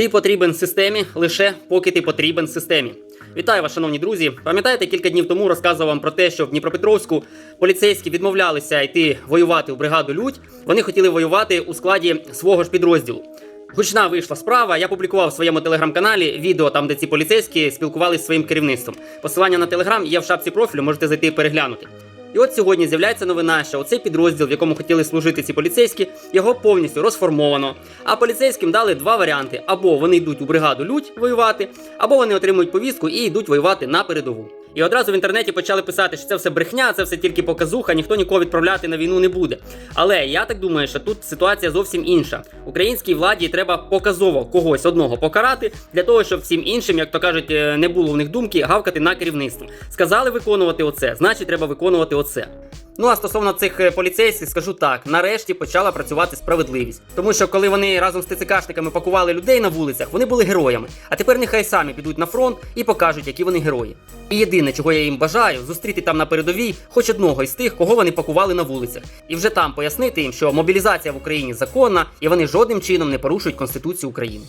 Ти потрібен системі лише поки ти потрібен системі. Вітаю вас, шановні друзі. Пам'ятаєте, кілька днів тому розказував вам про те, що в Дніпропетровську поліцейські відмовлялися йти воювати у бригаду Людь. Вони хотіли воювати у складі свого ж підрозділу. Гучна вийшла справа. Я публікував в своєму телеграм-каналі відео, там де ці поліцейські спілкувалися зі своїм керівництвом. Посилання на телеграм є в шапці профілю, можете зайти переглянути. І от сьогодні з'являється новина, що оцей підрозділ, в якому хотіли служити ці поліцейські, його повністю розформовано. А поліцейським дали два варіанти: або вони йдуть у бригаду Людь воювати, або вони отримують повістку і йдуть воювати на передову. І одразу в інтернеті почали писати, що це все брехня, це все тільки показуха, ніхто нікого відправляти на війну не буде. Але я так думаю, що тут ситуація зовсім інша. Українській владі треба показово когось одного покарати для того, щоб всім іншим, як то кажуть, е, не було в них думки гавкати на керівництво. Сказали виконувати оце, значить треба виконувати оце. Ну а стосовно цих е, поліцейських, скажу так: нарешті почала працювати справедливість. Тому що коли вони разом з ТЦКшниками пакували людей на вулицях, вони були героями. А тепер нехай самі підуть на фронт і покажуть, які вони герої. І єдине, чого я їм бажаю, зустріти там на передовій хоч одного із тих, кого вони пакували на вулицях, і вже там пояснити їм, що мобілізація в Україні законна і вони жодним чином не порушують Конституцію України.